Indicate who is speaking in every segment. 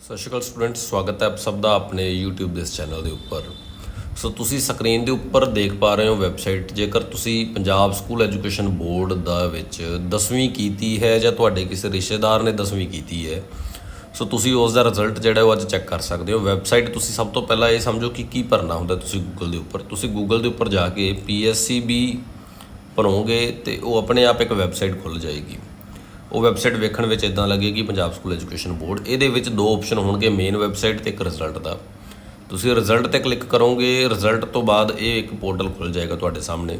Speaker 1: ਸਤਿ ਸ਼੍ਰੀ ਅਕਾਲ ਸਟੂਡੈਂਟਸ, ਸਵਾਗਤ ਹੈ ਆਪ ਸਭ ਦਾ ਆਪਣੇ YouTube ਦੇ ਇਸ ਚੈਨਲ ਦੇ ਉੱਪਰ। ਸੋ ਤੁਸੀਂ ਸਕਰੀਨ ਦੇ ਉੱਪਰ ਦੇਖ ਪਾ ਰਹੇ ਹੋ ਵੈਬਸਾਈਟ, ਜੇਕਰ ਤੁਸੀਂ ਪੰਜਾਬ ਸਕੂਲ ਐਜੂਕੇਸ਼ਨ ਬੋਰਡ ਦਾ ਵਿੱਚ 10ਵੀਂ ਕੀਤੀ ਹੈ ਜਾਂ ਤੁਹਾਡੇ ਕਿਸੇ ਰਿਸ਼ਤੇਦਾਰ ਨੇ 10ਵੀਂ ਕੀਤੀ ਹੈ, ਸੋ ਤੁਸੀਂ ਉਸ ਦਾ ਰਿਜ਼ਲਟ ਜਿਹੜਾ ਉਹ ਅੱਜ ਚੈੱਕ ਕਰ ਸਕਦੇ ਹੋ। ਵੈਬਸਾਈਟ ਤੁਸੀਂ ਸਭ ਤੋਂ ਪਹਿਲਾਂ ਇਹ ਸਮਝੋ ਕਿ ਕੀ ਭਰਨਾ ਹੁੰਦਾ ਤੁਸੀਂ Google ਦੇ ਉੱਪਰ। ਤੁਸੀਂ Google ਦੇ ਉੱਪਰ ਜਾ ਕੇ PSCB ਭਰੋਗੇ ਤੇ ਉਹ ਆਪਣੇ ਆਪ ਇੱਕ ਵੈਬਸਾਈਟ ਖੁੱਲ ਜਾਏਗੀ। ਉਹ ਵੈਬਸਾਈਟ ਵੇਖਣ ਵਿੱਚ ਇਦਾਂ ਲੱਗੇਗੀ ਪੰਜਾਬ ਸਕੂਲ ਐਜੂਕੇਸ਼ਨ ਬੋਰਡ, ਇਹਦੇ ਵਿੱਚ ਦੋ ਆਪਸ਼ਨ ਹੋਣਗੇ ਮੇਨ ਵੈਬਸਾਈਟ ਤੇ ਇੱਕ ਰਿਜ਼ਲਟ ਦਾ। ਤੁਸੀਂ ਰਿਜ਼ਲਟ ਤੇ ਕਲਿੱਕ ਕਰੋਗੇ ਰਿਜ਼ਲਟ ਤੋਂ ਬਾਅਦ ਇਹ ਇੱਕ ਪੋਰਟਲ ਖੁੱਲ ਜਾਏਗਾ ਤੁਹਾਡੇ ਸਾਹਮਣੇ।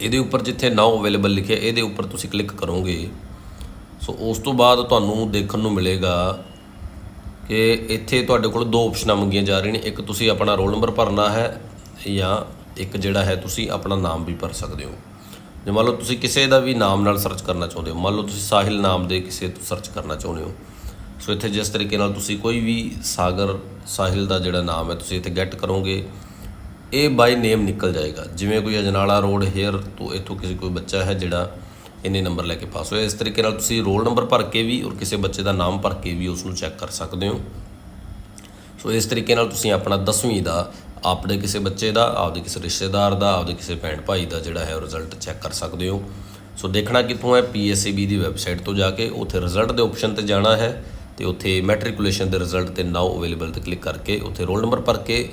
Speaker 1: ਇਹਦੇ ਉੱਪਰ ਜਿੱਥੇ ਨਾਓ ਅਵੇਲੇਬਲ ਲਿਖਿਆ, ਇਹਦੇ ਉੱਪਰ ਤੁਸੀਂ ਕਲਿੱਕ ਕਰੋਗੇ। ਸੋ ਉਸ ਤੋਂ ਬਾਅਦ ਤੁਹਾਨੂੰ ਦੇਖਣ ਨੂੰ ਮਿਲੇਗਾ ਕਿ ਇੱਥੇ ਤੁਹਾਡੇ ਕੋਲ ਦੋ ਆਪਸ਼ਨਾਂ ਮੰਗੀਆਂ ਜਾ ਰਹੀਆਂ ਨੇ। ਇੱਕ ਤੁਸੀਂ ਆਪਣਾ ਰੋਲ ਨੰਬਰ ਭਰਨਾ ਹੈ ਜਾਂ ਇੱਕ ਜਿਹੜਾ ਹੈ ਤੁਸੀਂ ਆਪਣਾ ਨਾਮ ਵੀ ਭਰ ਸਕਦੇ ਹੋ। ਜੇ ਮੰਨ ਲਓ ਤੁਸੀਂ ਕਿਸੇ ਦਾ ਵੀ ਨਾਮ ਨਾਲ ਸਰਚ ਕਰਨਾ ਚਾਹੁੰਦੇ ਹੋ, ਮੰਨ ਲਓ ਤੁਸੀਂ ਸਾਹਿਲ ਨਾਮ ਦੇ ਕਿਸੇ ਤੋਂ ਸਰਚ ਕਰਨਾ ਚਾਹੁੰਦੇ ਹੋ, ਸੋ ਇੱਥੇ ਜਿਸ ਤਰੀਕੇ ਨਾਲ ਤੁਸੀਂ ਕੋਈ ਵੀ ਸਾਗਰ, ਸਾਹਿਲ ਦਾ ਜਿਹੜਾ ਨਾਮ ਹੈ, ਤੁਸੀਂ ਇੱਥੇ ਗੈਟ ਕਰੋਗੇ, ਇਹ ਬਾਈ ਨੇਮ ਨਿਕਲ ਜਾਏਗਾ। ਜਿਵੇਂ ਕੋਈ ਅਜਨਾਲਾ ਰੋਡ ਹੇਅਰ ਤੋਂ ਇੱਥੋਂ ਕਿਸੇ ਕੋਈ ਬੱਚਾ ਹੈ ਜਿਹੜਾ ਇੰਨੇ ਨੰਬਰ ਲੈ ਕੇ ਪਾਸ ਹੋਇਆ। ਇਸ ਤਰੀਕੇ ਨਾਲ ਤੁਸੀਂ ਰੋਲ ਨੰਬਰ ਭਰ ਕੇ ਵੀ ਔਰ ਕਿਸੇ ਬੱਚੇ ਦਾ ਨਾਮ ਭਰ ਕੇ ਵੀ ਉਸ ਨੂੰ ਚੈੱਕ ਕਰ ਸਕਦੇ ਹੋ। ਸੋ ਇਸ ਤਰੀਕੇ ਨਾਲ ਤੁਸੀਂ ਆਪਣਾ 10ਵੀਂ ਦਾ ਆਪਣੇ ਕਿਸੇ ਬੱਚੇ ਦਾ, ਆਪਦੇ ਕਿਸੇ ਰਿਸ਼ਤੇਦਾਰ ਦਾ, ਆਪਦੇ ਕਿਸੇ ਭੈਣ ਭਾਈ ਦਾ ਜਿਹੜਾ ਹੈ ਉਹ ਰਿਜ਼ਲਟ ਚੈੱਕ ਕਰ ਸਕਦੇ ਹੋ। ਸੋ ਦੇਖਣਾ ਕਿੱਥੋਂ ਹੈ PSCB ਦੀ ਵੈਬਸਾਈਟ ਤੋਂ ਜਾ ਕੇ ਉੱਥੇ ਰਿਜ਼ਲਟ ਦੇ ਆਪਸ਼ਨ ਤੇ ਜਾਣਾ ਹੈ ਤੇ ਉੱਥੇ ਮੈਟ੍ਰਿਕੂਲੇਸ਼ਨ ਦੇ ਰਿਜ਼ਲਟ ਤੇ ਨਾਓ ਅਵੇਲੇਬਲ ਤੇ ਕਲਿੱਕ ਕਰਕੇ ਉੱਥੇ ਰੋਲ ਨੰਬਰ ਭਰ ਕੇ,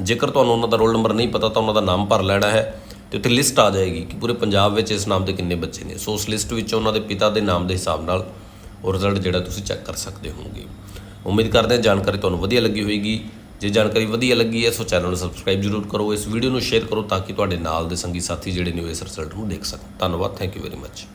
Speaker 1: ਜੇਕਰ ਤੁਹਾਨੂੰ ਉਹਨਾਂ ਦਾ ਰੋਲ ਨੰਬਰ ਨਹੀਂ ਪਤਾ ਤਾਂ ਉਹਨਾਂ ਦਾ ਨਾਮ ਭਰ ਲੈਣਾ ਹੈ ਤੇ ਉੱਥੇ ਲਿਸਟ ਆ ਜਾਏਗੀ ਕਿ ਪੂਰੇ ਪੰਜਾਬ ਵਿੱਚ ਇਸ ਨਾਮ ਦੇ ਕਿੰਨੇ ਬੱਚੇ ਨੇ। ਸੋ ਉਸ ਲਿਸਟ ਵਿੱਚ ਉਹਨਾਂ ਦੇ ਪਿਤਾ ਦੇ ਨਾਮ ਦੇ ਹਿਸਾਬ ਨਾਲ ਉਹ ਰਿਜ਼ਲਟ ਜਿਹੜਾ ਤੁਸੀਂ ਚੈੱਕ ਕਰ ਸਕਦੇ ਹੋਵੋਗੇ। ਉਮੀਦ ਕਰਦੇ ਹਾਂ ਜਾਣਕਾਰੀ ਤੁਹਾਨੂੰ ਵਧੀਆ ਲੱਗੀ ਹੋਵੇਗੀ ਜੇ ਜਾਣਕਾਰੀ ਵਧੀਆ ਲੱਗੀ ਹੈ, ਸੋ ਚੈਨਲ ਨੂੰ ਸਬਸਕ੍ਰਾਈਬ ਜ਼ਰੂਰ ਕਰੋ। ਇਸ ਵੀਡੀਓ ਨੂੰ ਸ਼ੇਅਰ ਕਰੋ ਤਾਂ ਕਿ ਤੁਹਾਡੇ ਨਾਲ ਦੇ ਸੰਗੀ ਸਾਥੀ ਜਿਹੜੇ ਨੇ ਉਹ ਇਸ ਰਿਜ਼ਲਟ ਨੂੰ ਦੇਖ ਸਕਣ। ਧੰਨਵਾਦ ਥੈਂਕ ਯੂ ਵੈਰੀ ਮੱਚ